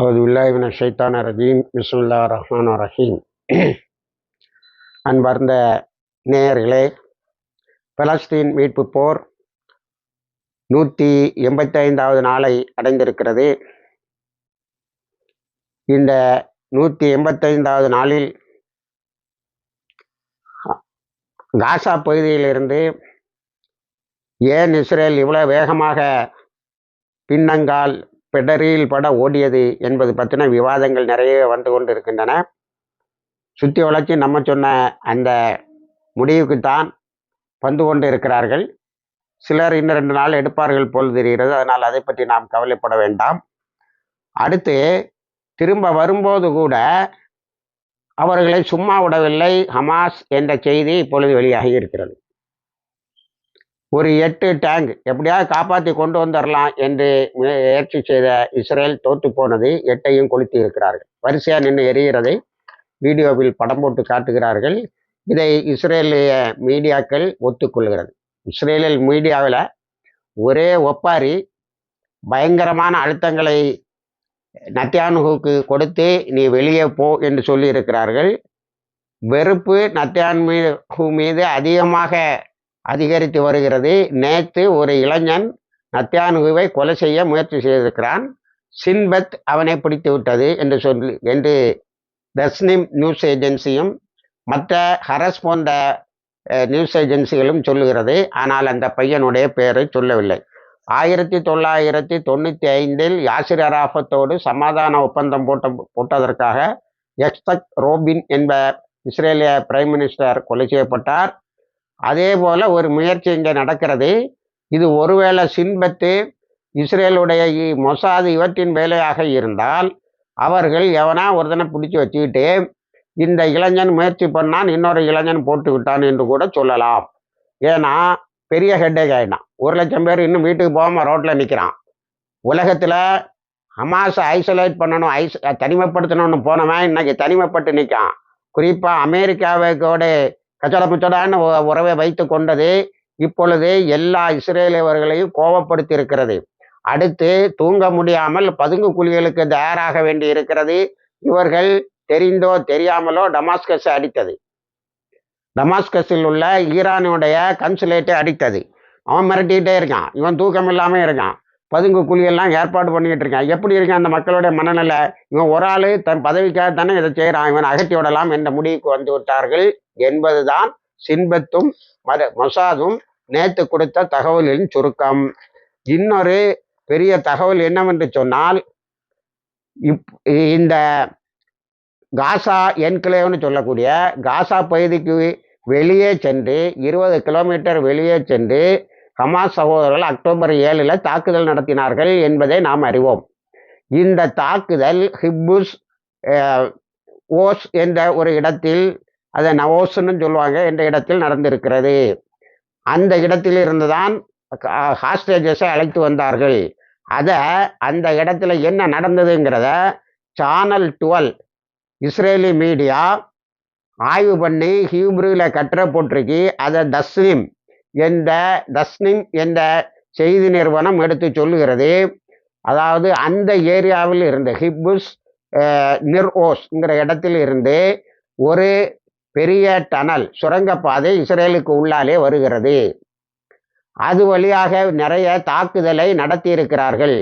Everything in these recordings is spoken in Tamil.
அவது உல்லாஹிபின் ஷைத்தான ரஜீம் பிஸ்முல்லா ரஹ்மான் ரஹீம். அன்பார்ந்த நேயர்களே பலஸ்தீன் மீட்பு போர் நூற்றி எண்பத்தைந்தாவது நாளை அடைந்திருக்கிறது. இந்த நூற்றி எண்பத்தைந்தாவது நாளில் காசா பகுதியிலிருந்து ஏன் இஸ்ரேல் இவ்வளோ வேகமாக பின்னங்கால் பிடரியில் பட ஓடியது என்பது பற்றின விவாதங்கள் நிறைய வந்து கொண்டு இருக்கின்றன சுற்றி வளர்ச்சி நம்ம சொன்ன அந்த முடிவுக்குத்தான் வந்து கொண்டு இருக்கிறார்கள் சிலர் இன்னும் ரெண்டு நாள் எடுப்பார்கள் போல் தெரிகிறது. அதனால் அதை பற்றி நாம் கவலைப்பட வேண்டாம். அடுத்து திரும்ப வரும்போது கூட அவர்களை சும்மா விடவில்லை. ஹமாஸ் என்ற செய்தி இப்பொழுது வெளியாகி இருக்கிறது. ஒரு எட்டு டேங்க் எப்படியாவது காப்பாற்றி கொண்டு வந்துடலாம் என்று முயற்சி செய்த இஸ்ரேல் தோற்று போனது எட்டையும் கொளுத்தி இருக்கிறார்கள். வரிசையாக நின்று எரிகிறதை வீடியோவில் படம் போட்டு காட்டுகிறார்கள். இதை இஸ்ரேலிய மீடியாக்கள் ஒத்துக்கொள்கிறது. இஸ்ரேலில் மீடியாவில் ஒரே ஒப்பாரி பயங்கரமான அழுத்தங்களை நத்தியானுகுக்கு கொடுத்து நீ வெளியே போ என்று சொல்லியிருக்கிறார்கள் வெறுப்பு நத்தியான் மீது அதிகமாக அதிகரித்து வருகிறது. நேற்று ஒரு இளைஞன் நத்தியானுகுவை கொலை செய்ய முயற்சி செய்திருக்கிறான். சின்பத் அவனை பிடித்து விட்டது என்று சொல்லி என்று தஸ்னிம் நியூஸ் ஏஜென்சியும் மற்ற ஹரஸ் போன்ற நியூஸ் ஏஜென்சிகளும் சொல்லுகிறது. ஆனால் அந்த பையனுடைய பெயரை சொல்லவில்லை. ஆயிரத்தி தொள்ளாயிரத்தி தொண்ணூற்றி ஐந்தில் யாசிர் அராஃபத்தோடு சமாதான ஒப்பந்தம் போட்ட போட்டதற்காக எக்ஸ்தக் ரோபின் என்ப இஸ்ரேலிய பிரைம் மினிஸ்டர் கொலை செய்யப்பட்டார். அதே போல் ஒரு முயற்சி இங்கே நடக்கிறது. இது ஒருவேளை சின்பத்து இஸ்ரேலுடைய மொசாது இவற்றின் வேலையாக இருந்தால் அவர்கள் எவனா ஒருதனை பிடிச்சி வச்சுக்கிட்டு இந்த இளைஞன் முயற்சி பண்ணான் இன்னொரு இளைஞன் போட்டு விட்டான் என்று கூட சொல்லலாம். ஏன்னா பெரிய ஹெட்டேக் ஆகிட்டான் ஒரு லட்சம் பேர் இன்னும் வீட்டுக்கு போகாமல் ரோட்டில் நிற்கிறான் உலகத்தில் ஹமாஸை ஐசோலேட் பண்ணணும் ஐஸ் தனிமைப்படுத்தணும்னு போனவன் இன்னைக்கு தனிமைப்பட்டு நிற்கான் குறிப்பாக அமெரிக்காவோட கச்சடப்புச்சடான்னு உறவை வைத்து கொண்டது இப்பொழுது எல்லா இஸ்ரேலியவர்களையும் கோபப்படுத்தி இருக்கிறது அடுத்து தூங்க முடியாமல் பதுங்கு குழிகளுக்கு தயாராக வேண்டி இருக்கிறது இவர்கள் தெரிந்தோ தெரியாமலோ டமாஸ்கஸை அடித்தது. டமாஸ்கஸில் உள்ள ஈரானுடைய கன்சுலேட்டை அடித்தது. அவன் மிரட்டிகிட்டே இருக்கான். இவன் தூக்கம் இல்லாமல் இருக்கான். பதுங்கு குழியெல்லாம் ஏற்பாடு பண்ணிக்கிட்டு இருக்கான். எப்படி இருக்கான்? அந்த மக்களுடைய மனநிலை. இவன் ஒரு ஆள் தன் பதவிக்காக தானே இதை செய்கிறான் இவன் அகற்றி விடலாம் என்ற முடிவுக்கு வந்து விட்டார்கள் என்பதுதான் சின்பத்தும் மத மொசாதும் நேற்று கொடுத்த தகவலின் சுருக்கம். இன்னொரு பெரிய தகவல் என்னவென்று சொன்னால் இப் இந்த காசா என்கிளேவ்னு சொல்லக்கூடிய காசா பகுதிக்கு வெளியே சென்று இருபது கிலோமீட்டர் வெளியே சென்று ஹமாஸ் சகோதரர்கள் அக்டோபர் ஏழில் தாக்குதல் நடத்தினார்கள் என்பதை நாம் அறிவோம். இந்த தாக்குதல் ஹிப்புஸ் ஓஸ் என்ற ஒரு இடத்தில் அதை நவோஸ்ன்னு சொல்லுவாங்க என்ற இடத்தில் நடந்திருக்கிறது. அந்த இடத்தில் இருந்து தான் ஹாஸ்டேஜஸை அழைத்து வந்தார்கள். அதை அந்த இடத்துல என்ன நடந்ததுங்கிறத சேனல் டுவெல் இஸ்ரேலி மீடியா ஆய்வு பண்ணி ஹீப்ரூவில் கட்டுரை போட்டிருக்கு. அதை தஸ்லீம் என்ற தஸ்னிம் என்ற செய்தி நிறுவனம் எடுத்து சொல்லுகிறது. அதாவது அந்த ஏரியாவில் இருந்த ஹிப்புஸ் நிர்ஓஸ்ங்கிற இடத்தில் இருந்து ஒரு பெரிய டனல் சுரங்கப்பாதை இஸ்ரேலுக்கு உள்ளாலே வருகிறது. அது வழியாக நிறைய தாக்குதலை நடத்தியிருக்கிறார்கள்.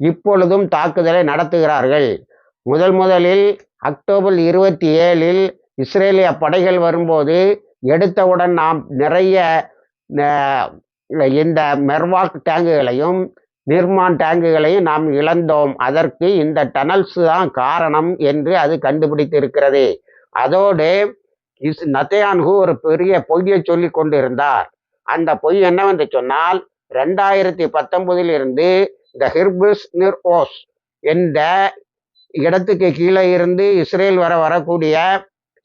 இப்பொழுதும் தாக்குதலை நடத்துகிறார்கள். முதல் முதலில் அக்டோபர் இருபத்தி ஏழில் இஸ்ரேலிய படைகள் வரும்போது எடுத்தவுடன் நாம் நிறைய இந்த மெர்வாக் டேங்குகளையும் நிர்மான் டேங்குகளையும் நாம் இழந்தோம். அதற்கு இந்த டனல்ஸ் தான் காரணம் என்று அது கண்டுபிடித்திருக்கிறது. அதோடு இஸ் நத்தையான்கு ஒரு பெரிய பொய்யை சொல்லி கொண்டிருந்தார். அந்த பொய் என்னவென்று சொன்னால் ரெண்டாயிரத்தி பத்தொன்பதில் இருந்து இந்த ஹிர்பிஸ் நிர் ஓஸ் என்ற இடத்துக்கு கீழே இருந்து இஸ்ரேல் வர வரக்கூடிய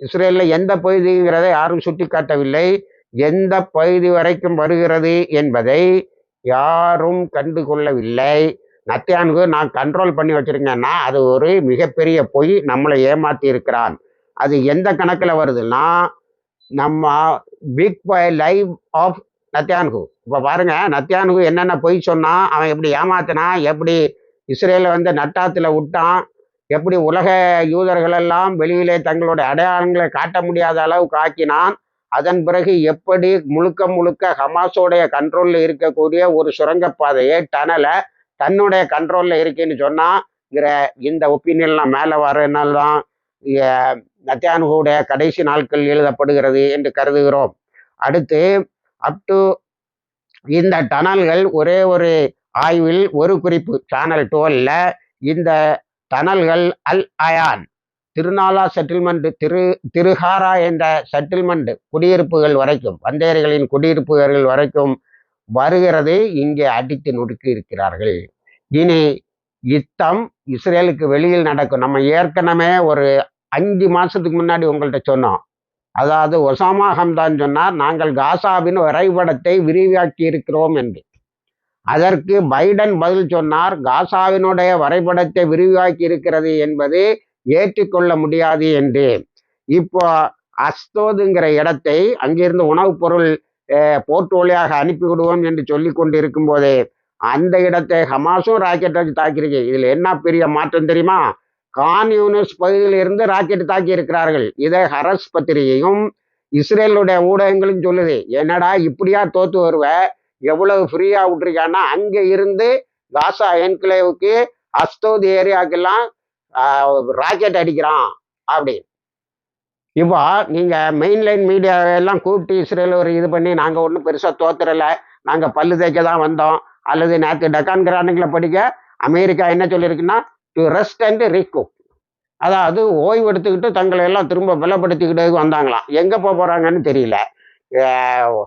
இஸ்ரேலில் எந்த பகுதிங்கிறதை யாரும் சுட்டி காட்டவில்லை எந்த பகுதி வரைக்கும் வருகிறது என்பதை யாரும் கண்டு கொள்ளவில்லை. நத்தியானுக்கு நான் கண்ட்ரோல் பண்ணி வச்சிருக்கேன்னா அது ஒரு மிகப்பெரிய பொய் நம்மளை ஏமாற்றி இருக்கிறான். அது எந்த கணக்கில் வருதுன்னா நம்ம பிக் லைவ் ஆஃப் நத்தியானுகு. இப்போ பாருங்க நத்தியானுகு என்னென்ன பொய் சொன்னான் அவன் எப்படி ஏமாத்தினான் எப்படி இஸ்ரேலை வந்து நட்டாத்தில் விட்டான் எப்படி உலக யூதர்கள் எல்லாம் வெளியிலே தங்களுடைய அடையாளங்களை காட்ட முடியாத அளவுக்கு ஆக்கினான் அதன் பிறகு எப்படி முழுக்க முழுக்க ஹமாஸோடைய கண்ட்ரோல்ல இருக்கக்கூடிய ஒரு சுரங்கப்பாதையை டனலை தன்னுடைய கண்ட்ரோல்ல இருக்குன்னு சொன்னாங்கிற இந்த ஒப்பீனியன்லாம் மேலே வரனால தான் நத்தியானுடைய கடைசி நாட்கள் எழுதப்படுகிறது என்று கருதுகிறோம். அடுத்து அப் டு இந்த டனல்கள் ஒரே ஒரு ஆய்வில் ஒரு குறிப்பு சேனல் டுவெல்ல இந்த டனல்கள் அல் அயான் திருநாளா செட்டில்மெண்ட் திரு திருஹாரா என்ற செட்டில்மெண்ட் குடியிருப்புகள் வரைக்கும் வந்தேரிகளின் குடியிருப்புகள் வரைக்கும் வருகிறது. இங்கே அடித்து நொடுக்கி இருக்கிறார்கள். இனி யுத்தம் இஸ்ரேலுக்கு வெளியில் நடக்கும். நம்ம ஏற்கனவே ஒரு அஞ்சு மாசத்துக்கு முன்னாடி உங்கள்கிட்ட சொன்னோம். அதாவது ஒசாமா ஹம்தான் சொன்னார் நாங்கள் காசாவின் வரைபடத்தை விரிவாக்கி இருக்கிறோம் என்று. அதற்கு பைடன் பதில் சொன்னார் காசாவினுடைய வரைபடத்தை விரிவாக்கி இருக்கிறது என்பது ஏற்றுக்கொள்ள முடியாது என்று. இப்போ அஸ்தோதுங்கிற இடத்தை அங்கிருந்து உணவுப் பொருள் போர்ட் வழியாக அனுப்பி விடுவோம் என்று சொல்லி கொண்டு இருக்கும் போதே அந்த இடத்தை ஹமாஸும் ராக்கெட் வச்சு தாக்கியிருக்கு. இதுல என்ன பெரிய மாற்றம் தெரியுமா? கான் யூனிஸ் பகுதியில் இருந்து ராக்கெட் தாக்கி இருக்கிறார்கள் இதை ஹரஸ் பத்திரிகையும் இஸ்ரேலுடைய ஊடகங்களும் சொல்லுது. என்னடா இப்படியா தோத்து வருவ? எவ்வளவு ஃப்ரீயா விட்டுருக்கான்னா அங்க இருந்து காசா என்கிளேவுக்கு அஸ்தோத் ஏரியாக்கெல்லாம் ராக்கெட் அடிக்கிறான் அப்படி. இப்போ நீங்க மெயின்லைன் மீடியாவெல்லாம் கூப்பிட்டு இஸ்ரேல் ஒரு இது பண்ணி நாங்கள் ஒன்றும் பெருசாக தோத்துறல நாங்கள் பல்லு தேய்க்க தான் வந்தோம். அல்லது நேற்று டக்கான் கிரானுங்களை படிக்க அமெரிக்கா என்ன சொல்லியிருக்குன்னா டு ரெஸ்ட் அண்ட் ரீகூப் அதாவது ஓய்வு எடுத்துக்கிட்டு தங்களை எல்லாம் திரும்ப பலப்படுத்திக்கிட்டு வந்தாங்களாம். எங்கே போக போகிறாங்கன்னு தெரியல.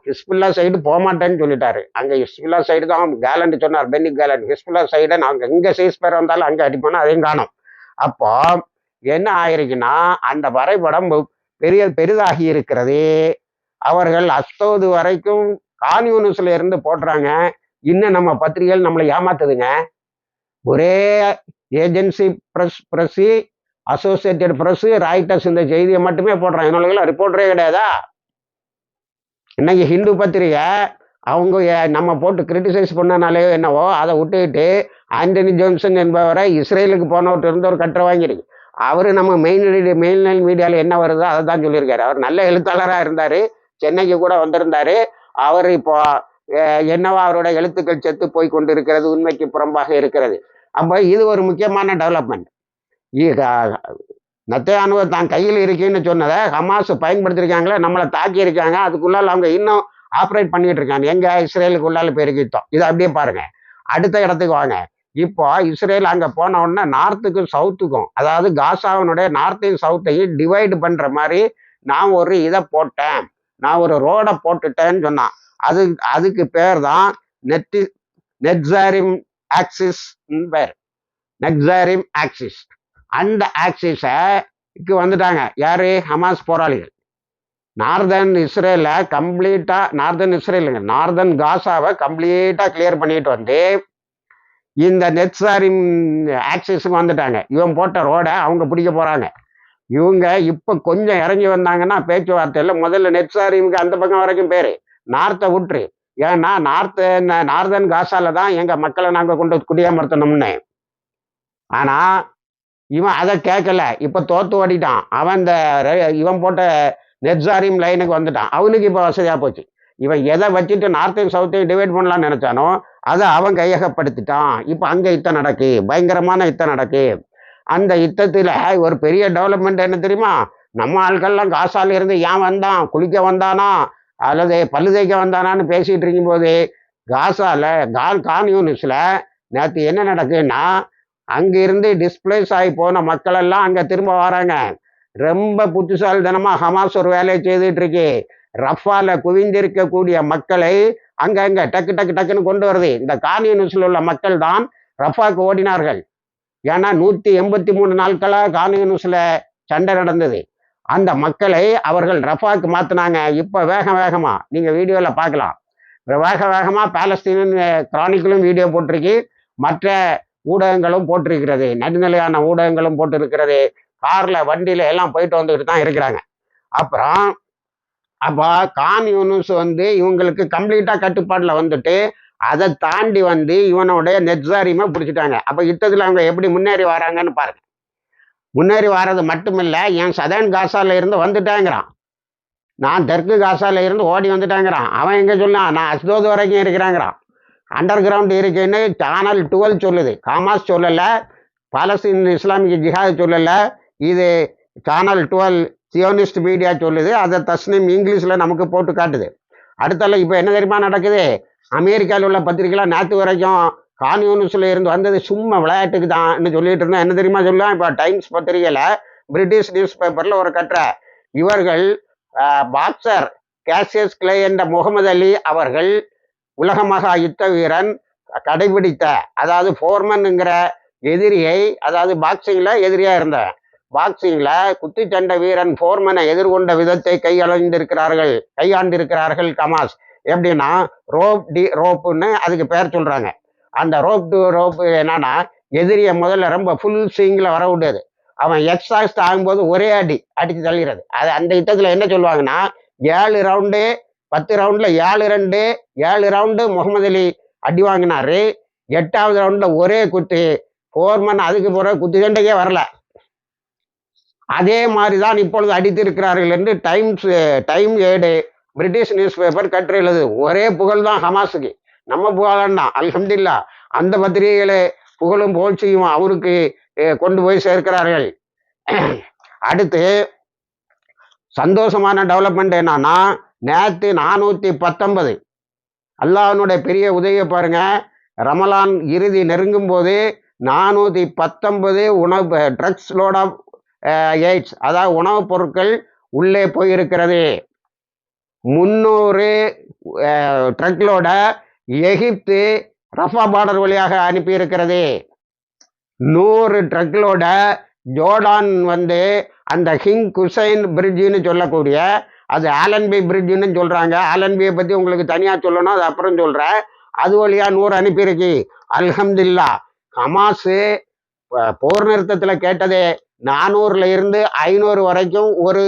ஹிஸ்புல்லா சைடு போக மாட்டேன்னு சொல்லிட்டாரு. அங்கே ஹிஸ்புல்லா சைடு தான் கேலண்ட் சொன்னார் பென்னி கேலண்ட். ஹிஸ்புல்லா சைடை நாங்கள் எங்கே சைஸ் பேர் வந்தாலும் அங்கே அடிப்போனா அதையும் காணும். அப்போ என்ன ஆயிருக்குன்னா அந்த வரைபடம் பெரிய பெரிதாகி இருக்கிறது. அவர்கள் அஸ்தோது வரைக்கும் கான்யூனிஸ்ல இருந்து போடுறாங்க. இன்னும் நம்ம பத்திரிகைகள் நம்மளை ஏமாத்துதுங்க. ஒரே agency press press associated press Reuters இந்த செய்தியை மட்டுமே போடுறாங்க. என்னோட ரிப்போர்ட்டரே கிடையாதா? இன்னைக்கு ஹிந்து பத்திரிகை அவங்க நம்ம போட்டு கிரிட்டிசைஸ் பண்ணனாலே என்னவோ அதை விட்டுக்கிட்டு ஆண்டனி ஜோன்சன் என்பவரை இஸ்ரேலுக்கு போனவர்கிட்ட இருந்து ஒரு கட்டுரை வாங்கியிருக்கு. அவர் நம்ம மெயின் மெயின் மீடியாவில் என்ன வருதோ அதை தான் சொல்லியிருக்காரு. அவர் நல்ல எழுத்தாளராக இருந்தார். சென்னைக்கு கூட வந்திருந்தார். அவர் இப்போ என்னவா அவரோட எழுத்துக்கள் செத்து போய் கொண்டு இருக்கிறது உண்மைக்கு புறம்பாக இருக்கிறது. அப்போ இது ஒரு முக்கியமான டெவலப்மெண்ட் நத்தையானுவ தான் கையில் இருக்குன்னு சொன்னதை ஹமாஸ் பயன்படுத்திருக்காங்களே நம்மளை தாக்கி இருக்காங்க. அதுக்குள்ளால் அவங்க இன்னும் ஆப்ரேட் பண்ணிட்டு இருக்காங்க. எங்க இஸ்ரேலுக்கு உள்ளால பெருகிட்டோம். இதை அப்படியே பாருங்க. அடுத்த இடத்துக்கு வாங்க. இப்போ இஸ்ரேல் அங்கே போன உடனே நார்த்துக்கும் சவுத்துக்கும் அதாவது காசாவினுடைய நார்த்தையும் சவுத்தையும் டிவைடு பண்ணுற மாதிரி நான் ஒரு இதை போட்டேன். நான் ஒரு ரோடை போட்டுட்டேன்னு சொன்னான். அது அதுக்கு பேர் தான் நெட்டி நெட்ஸாரிம் ஆக்சிஸ் பேர். Netzarim axis. அந்த ஆக்சிஸைக்கு வந்துட்டாங்க. யார்? ஹமாஸ் போராளிகள். நார்தன் இஸ்ரேலை கம்ப்ளீட்டாக நார்தன் இஸ்ரேலுங்க நார்தன் காசாவை கம்ப்ளீட்டாக கிளியர் பண்ணிட்டு வந்து இந்த நெட்சாரின் ஆக்சிஸும் வந்துட்டாங்க. இவன் போட்ட ரோடை அவங்க பிடிக்க போகிறாங்க இவங்க இப்போ கொஞ்சம் இறங்கி வந்தாங்கன்னா பேச்சுவார்த்தையில் முதல்ல நெட்சாரிமுக்கு அந்த பக்கம் வரைக்கும் பேர் நார்த்தை விட்டுரு. ஏன்னா நார்த்து நார்தன் காசால தான் எங்கள் மக்களை நாங்கள் கொண்டு குடியமர்த்தணும்னு. ஆனால் இவன் அதை கேட்கல இப்போ தோத்து ஓடிட்டான். அவன் இந்த இவன் போட்ட நெட்ஸாரிம் லைனுக்கு வந்துட்டான். அவனுக்கு இப்போ வசதியாக போச்சு. இவன் எதை வச்சுட்டு நார்த்தையும் சவுத்தையும் டிவைட் பண்ணலாம்னு நினச்சானோ அதை அவன் கையகப்படுத்திட்டான் இப்போ அங்கே யுத்தம் நடக்கு பயங்கரமான யுத்தம் நடக்கு. அந்த யுத்தத்தில் ஒரு பெரிய டெவலப்மெண்ட் என்ன தெரியுமா? நம்ம ஆட்கள்லாம் காசால இருந்து ஏன் வந்தான்? குளிக்க வந்தானா? அல்லது பல்லு தேய்க்க வந்தானான்னு பேசிகிட்டு இருக்கும்போது காசால கால் கான்யூனிஸில் நேற்று என்ன நடக்குன்னா அங்கிருந்து டிஸ்பிளேஸ் ஆகி போன மக்கள் எல்லாம் அங்கே திரும்ப வராங்க. ரொம்ப புத்திசாலித்தனமாக ஹமாஸ் ஒரு வேலையை செய்துட்டு இருக்கு. ரஃபால குவிந்திருக்கக்கூடிய மக்களை அங்கங்க டக்கு டக்கு டக்குன்னு கொண்டு வருது. இந்த கான்யூனிஸில் உள்ள மக்கள் தான் ரஃபாக்கு ஓடினார்கள். ஏன்னா நூற்றி எண்பத்தி மூணு நாட்களாக கான்யூனிஸில் சண்டை நடந்தது. அந்த மக்களை அவர்கள் ரஃபாக்கு மாற்றினாங்க இப்போ வேக வேகமாக நீங்கள் வீடியோவில் பார்க்கலாம். வேக வேகமாக பாலஸ்தீனின் கிரானிக்கலும் வீடியோ போட்டிருக்கு. மற்ற ஊடகங்களும் போட்டிருக்கிறது. நடுநிலையான ஊடகங்களும் போட்டிருக்கிறது. காரில் வண்டியில் எல்லாம் போயிட்டு வந்துக்கிட்டு தான் இருக்கிறாங்க. அப்புறம் அப்போ கான் யூனிஸ் வந்து இவங்களுக்கு கம்ப்ளீட்டாக கட்டுப்பாட்டில் வந்துட்டு அதை தாண்டி வந்து இவனுடைய நெட்ஸாரியுமே பிடிச்சிட்டாங்க. அப்போ யுத்தத்தில் அவங்க எப்படி முன்னேறி வராங்கன்னு பாருங்க. முன்னேறி வர்றது மட்டுமில்லை என் சதன் காசால இருந்து வந்துட்டாங்கிறான். நான் தெற்கு காசால இருந்து ஓடி வந்துட்டேங்கிறான். அவன் எங்கே சொன்னான் நான் அஸ்தோது வரைக்கும் இருக்கிறாங்கிறான். அண்டர் கிரவுண்ட் இருக்குன்னு சேனல் டுவெல் சொல்லுது. காமாஸ் சொல்லலை பாலஸ்தீன் இஸ்லாமிக் ஜிஹாத் சொல்லலை இது சேனல் டுவெல் சியோனிஸ்ட் மீடியா சொல்லுது அதை தஸ்னிம் இங்கிலீஷில் நமக்கு போட்டு காட்டுது. அடுத்தால இப்போ என்ன தெரியுமா நடக்குது? அமெரிக்காவில் உள்ள பத்திரிக்கைலாம் நேற்று வரைக்கும் கான்யூனிஸில் இருந்து வந்தது சும்மா விளையாட்டுக்கு தான்னு சொல்லிட்டு இருந்தோம் என்ன தெரியுமா சொல்லுவேன் இப்போ டைம்ஸ் பத்திரிகையில் பிரிட்டிஷ் நியூஸ் பேப்பரில் ஒரு கட்டுரை. இவர்கள் பாக்ஸர் கேசியஸ் கிளே என்ற முகமது அலி அவர்கள் உலக மகா யுத்த வீரன் கடைபிடித்த அதாவது ஃபோர்மன்ங்கிற எதிரியை அதாவது பாக்ஸிங்கில் எதிரியாக இருந்தேன் பாக்ஸிங்கில் குத்துச்சண்டை வீரன் போர்மனை எதிர்கொண்ட விதத்தை கையாண்டிருக்கிறார்கள் கையாண்டிருக்கிறார்கள் கமாஸ். எப்படின்னா ரோப் டி ரோப்புன்னு அதுக்கு பேர் சொல்கிறாங்க அந்த ரோப் டு ரோப்பு என்னன்னா எதிரியை முதல்ல ரொம்ப ஃபுல் ஸ்விங்கில் வர விடுது. அவன் எக்ஸாஸ்ட் ஆகும்போது ஒரே அடி அடித்து தள்ளிடுறது. அது அந்த யுத்தத்தில் என்ன சொல்லுவாங்கன்னா ஏழு ரவுண்டு பத்து ரவுண்டில் ஏழு ரெண்டு ஏழு ரவுண்டு முகமது அலி அடி வாங்கினாரு. எட்டாவது ரவுண்டில் ஒரே குத்து. ஃபோர்மன் அதுக்கு பிறகு குத்து சண்டைக்கே வரல. அதே மாதிரி தான் இப்பொழுது அடித்திருக்கிறார்கள் என்று டைம்ஸ் டைம் ஏடு பிரிட்டிஷ் நியூஸ் பேப்பர் கட்டுரை எழுது. ஒரே புகழ் தான் ஹமாஸுக்கு. நம்ம புகழன்னா அல்ஹம்தில்லா அந்த பத்திரிகைகளை புகழும் புகழ்ச்சியும் அவருக்கு கொண்டு போய் சேர்க்கிறார்கள். அடுத்து சந்தோஷமான டெவலப்மெண்ட் என்னன்னா நேற்று நானூற்றி பத்தொன்பது. அல்லாஹனுடைய பெரிய உதவியை பாருங்க. ரமலான் இறுதி நெருங்கும் போது நானூற்றி பத்தொன்பது உணவு ட்ரக்ஸ் லோட் ஆஃப் எய்ட்ஸ். அதாவது உணவுப் பொருட்கள் உள்ளே போயிருக்கிறது. முந்நூறு ட்ரக்லோட எகிப்து ரஃபா பார்டர் வழியாக அனுப்பியிருக்கிறது. நூறு ட்ரக்லோட ஜோர்டான் வந்து அந்த ஹிங் குசைன் பிரிட்ஜுன்னு சொல்லக்கூடிய அது ஆலன்பி பிரிட்ஜுன்னு சொல்கிறாங்க ஆலன்பியை பற்றி உங்களுக்கு தனியாக சொல்லணும் அது அப்புறம் சொல்கிறேன் அது வழியாக நூறு அனுப்பியிருக்கு. அல்ஹம்துல்லா ஹமாஸு போர் நிறுத்தத்தில் கேட்டதே. நானூறுல இருந்து ஐநூறு வரைக்கும் ஒரு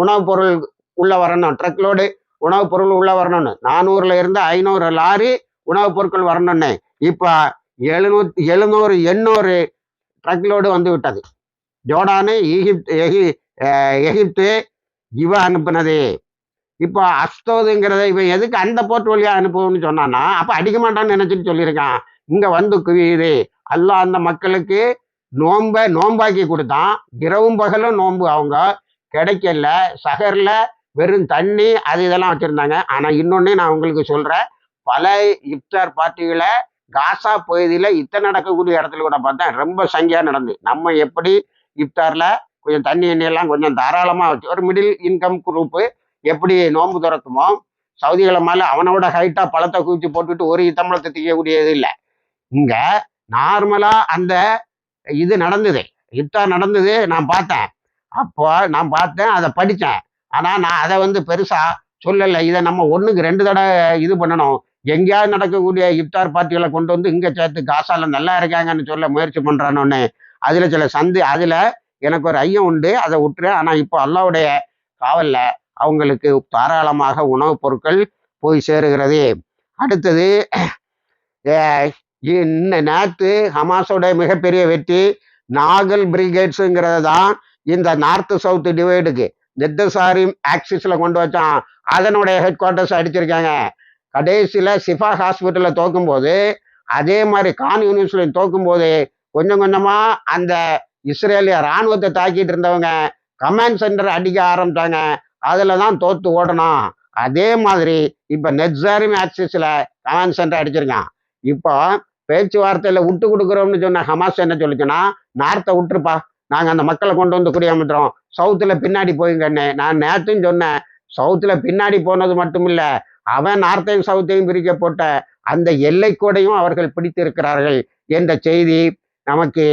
உணவுப் பொருள் உள்ள வரணும். ட்ரக்லோடு உணவுப் பொருள் உள்ள வரணும்னு. நானூறுல இருந்து ஐநூறு லாரி உணவுப் பொருட்கள் வரணும்னு. இப்போ எழுநூத்தி எழுநூறு எண்ணூறு ட்ரக்லோடு வந்து விட்டது. ஜோர்டானு ஈகிப்த் எகி எகிப்து இவ அனுப்புனது. இப்போ அஸ்தோதுங்கிறத இவன் எதுக்கு அந்த போர்ட் வழியா அனுப்புவோம்னு சொன்னான்னா அப்போ அடிக்க மாட்டான்னு நினைச்சிட்டு சொல்லியிருக்கான். இங்கே வந்து குவியுது. அல்லாஹ் அந்த மக்களுக்கு நோன்பை நோம்பாக்கி கொடுத்தான். இரவும் பகலும் நோன்பு அவங்க கிடைக்கல சகரில் வெறும் தண்ணி அது இதெல்லாம் வச்சுருந்தாங்க. ஆனால் இன்னொன்னே நான் உங்களுக்கு சொல்கிறேன் பல இப்தார் பார்ட்டிகளை காசா பகுதியில் இத்தனை நடக்கக்கூடிய இடத்துல கூட பார்த்தேன். ரொம்ப சங்கியாக நடந்து நம்ம எப்படி இப்தாரில் கொஞ்சம் தண்ணி எண்ணெயெல்லாம் கொஞ்சம் தாராளமாக வச்சு ஒரு மிடில் இன்கம் குரூப்பு எப்படி நோன்பு திறக்குமோ சவுதிகளை மேலே அவனோட ஹைட்டாக பழத்தை குவிச்சு போட்டுட்டு ஒரு இத்தம்பளத்தை திக்கக்கூடியது இல்லை. இங்கே நார்மலாக அந்த இது நடந்தது. இஃப்தார் நடந்தது நான் பார்த்தேன். அப்போ நான் பார்த்தேன் அதை படித்தேன். ஆனால் நான் அதை வந்து பெருசாக சொல்லலை. இதை நம்ம ஒன்றுக்கு ரெண்டு தடவை இது பண்ணணும். எங்கேயாவது நடக்கக்கூடிய இப்தார் பார்ட்டிகளை கொண்டு வந்து இங்கே சேர்த்து காசால நல்லா இருக்காங்கன்னு சொல்ல முயற்சி பண்ணுறானோன்னு அதில் சில சந்து அதில் எனக்கு ஒரு ஐயம் உண்டு. அதை விட்டுறேன். ஆனால் இப்போ அல்லாவுடைய காவலில் அவங்களுக்கு தாராளமாக உணவுப் பொருட்கள் போய் சேருகிறது. அடுத்தது இன்ன நேற்று ஹமாஸோட மிகப்பெரிய வெற்றி நாகல் பிரிகேட்ஸுங்கிறது தான் இந்த நார்த்து சவுத் டிவைடுக்கு. நெத்தசாரி ஆக்சிஸில் கொண்டு வச்சான். அதனுடைய ஹெட் குவார்ட்டர்ஸ் அடிச்சிருக்காங்க. கடைசியில் சிஃபா ஹாஸ்பிட்டலில் தோக்கும்போது அதே மாதிரி கான் யூனிவர்சிட்டியில் தோக்கும்போது கொஞ்சம் கொஞ்சமாக அந்த இஸ்ரேலிய ராணுவத்தை தாக்கிட்டு இருந்தவங்க கமாண்ட் சென்டர் அடிக்க ஆரம்பித்தாங்க அதில் தான் தோத்து ஓடணும் அதே மாதிரி இப்போ நெட்ஸாரிம் ஆக்சிஸில் கமாண்ட் சென்டர் அடிச்சிருக்கான். இப்போ பேச்சுவார்த்தையில விட்டு கொடுக்குறோம்னு சொன்ன ஹமாஸ் என்ன சொல்லிச்சுன்னா நார்த்தை விட்டுருப்பா. நாங்கள் அந்த மக்களை கொண்டு வந்து குடியமர்த்துறோம் சவுத்தில் பின்னாடி போயுங்கன்னு நான் நேற்றும் சொன்னேன். சவுத்தில் பின்னாடி போனது மட்டும் இல்லை அவன் நார்த்தையும் சவுத்தையும் பிரிக்க போட்ட அந்த எல்லைக்கூடையும் அவர்கள் பிடித்திருக்கிறார்கள் என்ற செய்தி நமக்கு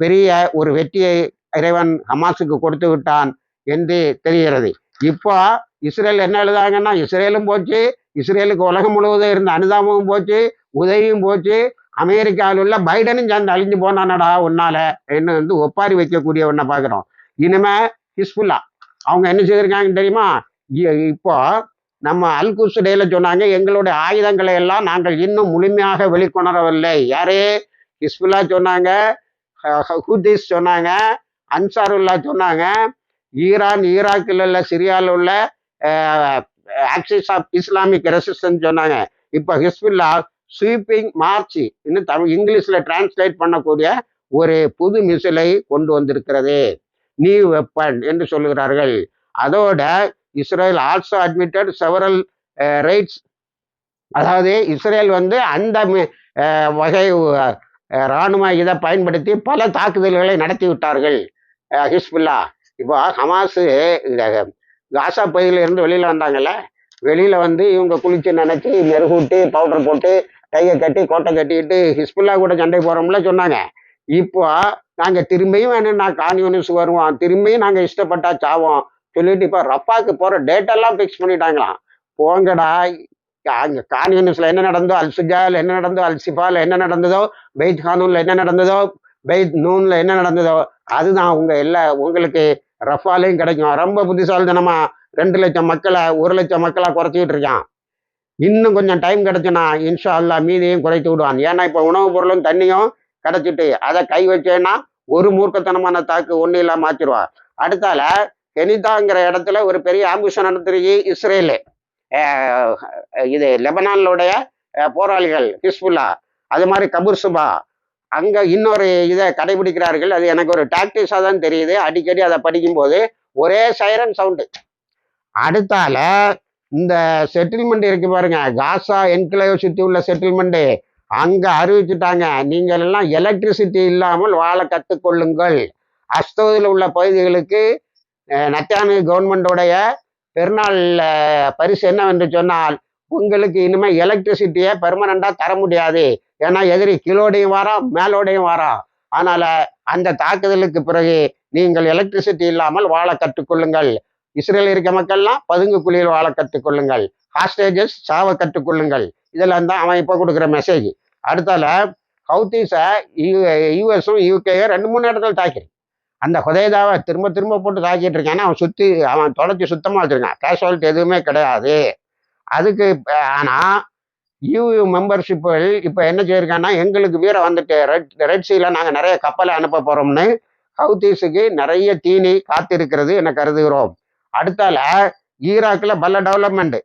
பெரிய ஒரு வெற்றியை இறைவன் ஹமாஸுக்கு கொடுத்து விட்டான் என்று தெரிகிறது. இப்போ இஸ்ரேல் என்ன எழுதாங்கன்னா இஸ்ரேலும் போச்சு இஸ்ரேலுக்கு உலகம் முழுவதும் இருந்த அனுதாபமும் போச்சு உதவியும் போச்சு. அமெரிக்காவில் உள்ள பைடனும் சேர்ந்து அழிஞ்சு போனானடா உன்னால என்ன வந்து ஒப்பாரி வைக்கக்கூடிய ஒன்றை பார்க்குறோம். இனிமே ஹிஸ்புல்லா அவங்க என்ன செய்திருக்காங்கன்னு தெரியுமா? இ- இப்போ நம்ம அல் குஸ்டேல சொன்னாங்க எங்களுடைய ஆயுதங்களை எல்லாம் நாங்கள் இன்னும் முழுமையாக வெளிக்கொணரவில்லை. யாரே? ஹிஸ்புல்லா சொன்னாங்க ஹூதிஸ் சொன்னாங்க அன்சாருல்லா சொன்னாங்க. ஈரான் ஈராக்கில் உள்ள சிரியாவில் உள்ள ஆக்சிஸ் ஆஃப் இஸ்லாமிக் ரெசிஸ்டன்ஸ் சொன்னாங்க. இப்போ ஹிஸ்புல்லா ஸ்வீப்பிங் மார்ச் இன்னும் தமிழ் இங்கிலீஷில் டிரான்ஸ்லேட் பண்ணக்கூடிய ஒரு புது மிசிலை கொண்டு வந்திருக்கிறது. நியூ வெப்பன் என்று சொல்லுகிறார்கள். அதோட Israel also admitted several raids அதாவது இஸ்ரேல் வந்து அந்த uh, வகை uh, இராணுவ இதை பயன்படுத்தி பல தாக்குதல்களை நடத்தி விட்டார்கள். Uh, Hezbollah. இப்போ ஹமாஸு இந்த காசா பகுதியில இருந்து வெளியில் வந்தாங்கல்ல? வெளியில் வந்து இவங்க குளிச்சு நினச்சி மெருகூட்டி பவுடர் போட்டு கையை கட்டி கோட்டை கட்டிக்கிட்டு ஹிஸ்புல்லா கூட சண்டை போறோம்ல சொன்னாங்க. இப்போ நாங்க திரும்பியும் வேணும்னா கான்யூனிஸ் வருவோம் திரும்பியும் நாங்க இஷ்டப்பட்டா சாவோம். சொல்லிட்டு இப்போ ரப்பாக்கு போற டேட்டெல்லாம் ஃபிக்ஸ் பண்ணிட்டாங்களாம். போங்கடா. அங்க கான்யூனிஸ்ல என்ன நடந்தோ அல்சுஜாவில் என்ன நடந்தோ அல்சிபால் என்ன நடந்ததோ பெய்த் கானூன்ல என்ன நடந்ததோ பெய்த் நூன்ல என்ன நடந்ததோ அதுதான் உங்க எல்லா உங்களுக்கு ரஃபாலையும் கிடைக்கும். ரொம்ப புத்திசாலித்தனமாக ரெண்டு லட்சம் மக்களை ஒரு லட்சம் மக்களை குறைச்சிக்கிட்டு இருக்கான். இன்னும் கொஞ்சம் டைம் கிடைச்சுன்னா இன்ஷா அல்லாஹ் மீதியும் குறைத்து விடுவான். ஏன்னா இப்போ உணவுப் பொருளும் தண்ணியும் கிடைச்சிட்டு அதை கை வச்சேன்னா ஒரு மூர்க்கத்தனமான தாக்கு ஒன்றும் இல்லாம மாற்றிடுவான் அடுத்தால கெனிதாங்கிற இடத்துல ஒரு பெரிய ஆம்புஷன் நடத்துறீங்க இஸ்ரேலு. இது லெபனானுடைய போராளிகள் ஹிஸ்புல்லா. அது மாதிரி கபூர் சுபா. அங்கே இன்னொரு இதை கடைபிடிக்கிறார்கள். அது எனக்கு ஒரு டாக்டிஸாக தான் தெரியுது. அடிக்கடி அதை படிக்கும்போது ஒரே சைரன் சவுண்டு அடுத்தால இந்த செட்டில்மெண்ட் இருக்கு பாருங்க. காசா என்கிளேவ் சுற்றி உள்ள செட்டில்மெண்ட் அங்கே அறிவிச்சுட்டாங்க. நீங்கள் எல்லாம் எலக்ட்ரிசிட்டி இல்லாமல் வாழ கற்றுக்கொள்ளுங்கள் அஸ்தோதில் உள்ள பகுதிகளுக்கு நத்தியானு கவர்மெண்டோடைய பெருநாள் பரிசு என்னவென்று சொன்னால் உங்களுக்கு இனிமே எலக்ட்ரிசிட்டியை பெர்மனண்டாக தர முடியாது. ஏன்னா எதிரி கிலோடையும் வாரம் மேலோடையும் வாரம் ஆனால் அந்த தாக்குதலுக்கு பிறகு நீங்கள் எலக்ட்ரிசிட்டி இல்லாமல் வாழ கற்றுக்கொள்ளுங்கள் இஸ்ரேல் இருக்க மக்கள்லாம் பதுங்கு குழியில் வாழ கற்றுக்கொள்ளுங்கள். ஹாஸ்டேஜஸ் சாவ கற்றுக்கொள்ளுங்கள். இதெல்லாம் தான் அவன் இப்போ கொடுக்குற மெசேஜ் அடுத்தால ஹவுத்தீஸை யூஎஸும் யூகேயும் ரெண்டு மூணு இடத்துல தாக்கிறேன் அந்த ஹுதைதாவை திரும்ப திரும்ப போட்டு தாக்கிட்டு இருக்கான் அவன் சுற்றி அவன் தொடச்சி சுத்தமாக வச்சுருக்கான். கேஷுவாலிட்டி எதுவுமே கிடையாது. அதுக்கு ஆனால் ஆனா யூயூ மெம்பர்ஷிப்புகள் இப்போ என்ன செய்யிருக்கான்னா எங்களுக்கு வீரம் வந்துட்டு ரெட் ரெட் சீல நாங்கள் நிறைய கப்பலை அனுப்ப போகிறோம்னு ஹவுத்தீஸுக்கு நிறைய தீனி காத்திருக்கிறது என கருதுகிறோம். அடுத்தால ஈராக்கில் பல டெவலப்மெண்ட்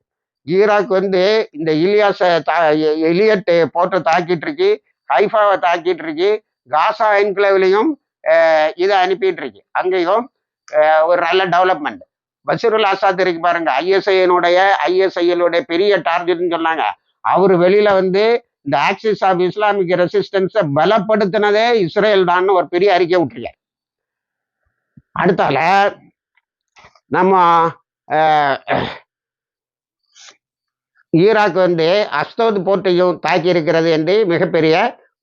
ஈராக் வந்து இந்த இலியாஸை தா எலியட் போட்டு தாக்கிட்டு இருக்கு ஹைஃபாவை தாக்கிட்டு இருக்கு காசா என்கிளவ்லையும் இதை அனுப்பிட்டு இருக்கு அங்கேயும் ஒரு நல்ல டெவலப்மெண்ட் பஷீருல் ஆசாத் இருக்கு பாருங்க ஐஎஸ்ஐனுடைய ஐஎஸ்ஐயலுடைய பெரிய டார்கெட்னு சொன்னாங்க. அவர் வெளியில வந்து இந்த ஆக்சிஸ் ஆஃப் இஸ்லாமிக் ரெசிஸ்டன்ஸை பலப்படுத்தினதே இஸ்ரேல் தான் ஒரு பெரிய அறிக்கை விட்டுருக்காரு. அடுத்தால நம்ம ஈராக் வந்து அஸ்தோத் போர்ட்டையும் தாக்கி இருக்கிறது என்று மிகப்பெரிய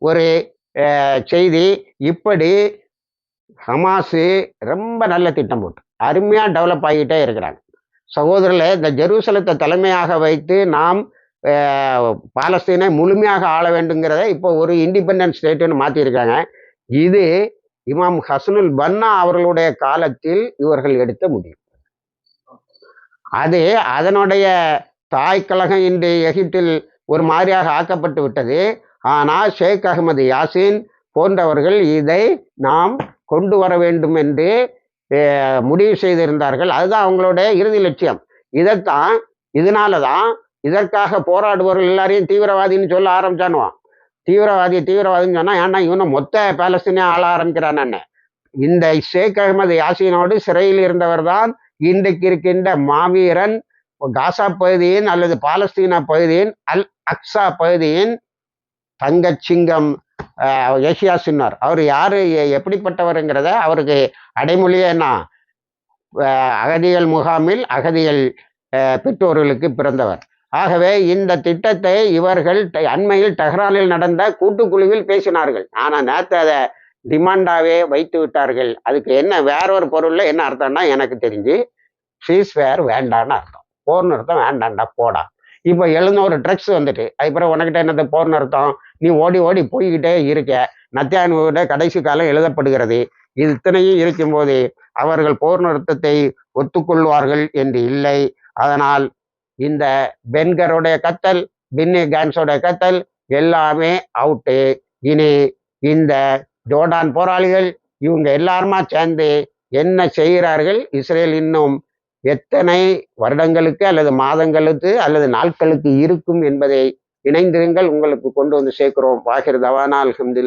ஒரு செய்தி. இப்படி ஹமாஸு ரொம்ப நல்ல திட்டம் போட்டு அருமையாக டெவலப் ஆகிட்டே இருக்கிறாங்க. சகோதரில் இந்த ஜெருசலத்தை தலைமையாக வைத்து நாம் பாலஸ்தீனை முழுமையாக ஆள வேண்டுங்கிறத இப்போ ஒரு இண்டிபெண்டன்ட் ஸ்டேட்டுன்னு மாற்றிருக்காங்க இது இமாம் ஹசனுல் பன்னா அவர்களுடைய காலத்தில் இவர்கள் எடுத்த முடியும் அது அதனுடைய தாய் கழகம் இன்று எகிப்தில் ஒரு மாதிரியாக ஆக்கப்பட்டு விட்டது. ஆனால் ஷேக் அகமது யாசின் போன்றவர்கள் இதை நாம் கொண்டு வர வேண்டும் என்று முடிவு செய்திருந்தார்கள். அதுதான் அவங்களுடைய இறுதி லட்சியம். இதைத்தான் இதனால தான் இதற்காக போராடுபவர்கள் எல்லாரையும் தீவிரவாதின்னு சொல்ல ஆரம்பிச்சானுவான் தீவிரவாதி தீவிரவாதின்னு சொன்னால் ஏன்னா இவனை மொத்த பேலஸ்தீனே ஆள ஆரம்பிக்கிறான் இந்த ஷேக் அகமது யாசினோடு சிறையில் இருந்தவர் தான் இன்றைக்கு இருக்கின்ற மாவீரன் காசா பகுதியின் அல்லது பாலஸ்தீனா பகுதியின் அல் அக்ஸா பகுதியின் தங்கச்சிங்கம் அஹ், ஏசியா சின்னார். அவர் யாரு எப்படிப்பட்டவருங்கிறத அவருக்கு அடைமொழியே என்ன? அஹ், அகதிகள் முகாமில் அகதிகள் அஹ், பெற்றோர்களுக்கு பிறந்தவர். ஆகவே இந்த திட்டத்தை இவர்கள் ட- அண்மையில் டெஹ்ரானில் நடந்த கூட்டுக்குழுவில் பேசினார்கள். ஆனால் நேற்று அதை டிமாண்டாகவே வைத்து விட்டார்கள். அதுக்கு என்ன வேற ஒரு பொருளில் என்ன அர்த்தம்னா எனக்கு தெரிஞ்சு ஃபீஸ் வேர் வேண்டான்னு அர்த்தம். போர்னு அர்த்தம் வேண்டாண்டா போடா. இப்போ எழுநூறு ட்ரக்ஸ் வந்துட்டு அதுக்கப்புறம் உனக்கிட்ட என்னது போர்னு அர்த்தம்? நீ ஓடி ஓடி போய்கிட்டே இருக்க. நத்தியானுவோட கடைசி காலம் எழுதப்படுகிறது. இது இத்தனையும் இருக்கும்போது அவர்கள் போர் நிறுத்தத்தை ஒத்துக்கொள்வார்கள் என்று இல்லை. அதனால் இந்த பென்கருடைய கத்தல் பின்னி கேன்ஸோட கத்தல் எல்லாமே அவுட்டு இனி இந்த ஜோர்டான் போராளிகள் இவங்க எல்லாருமா சேர்ந்து என்ன செய்கிறார்கள்? இஸ்ரேல் இன்னும் எத்தனை வருடங்களுக்கு அல்லது மாதங்களுக்கு அல்லது நாட்களுக்கு இருக்கும் என்பதை இணைந்திருங்கள். உங்களுக்கு கொண்டு வந்து சேர்க்கிறோம். வாகிர் தவானா அல்ஹம்துலில்லாஹ்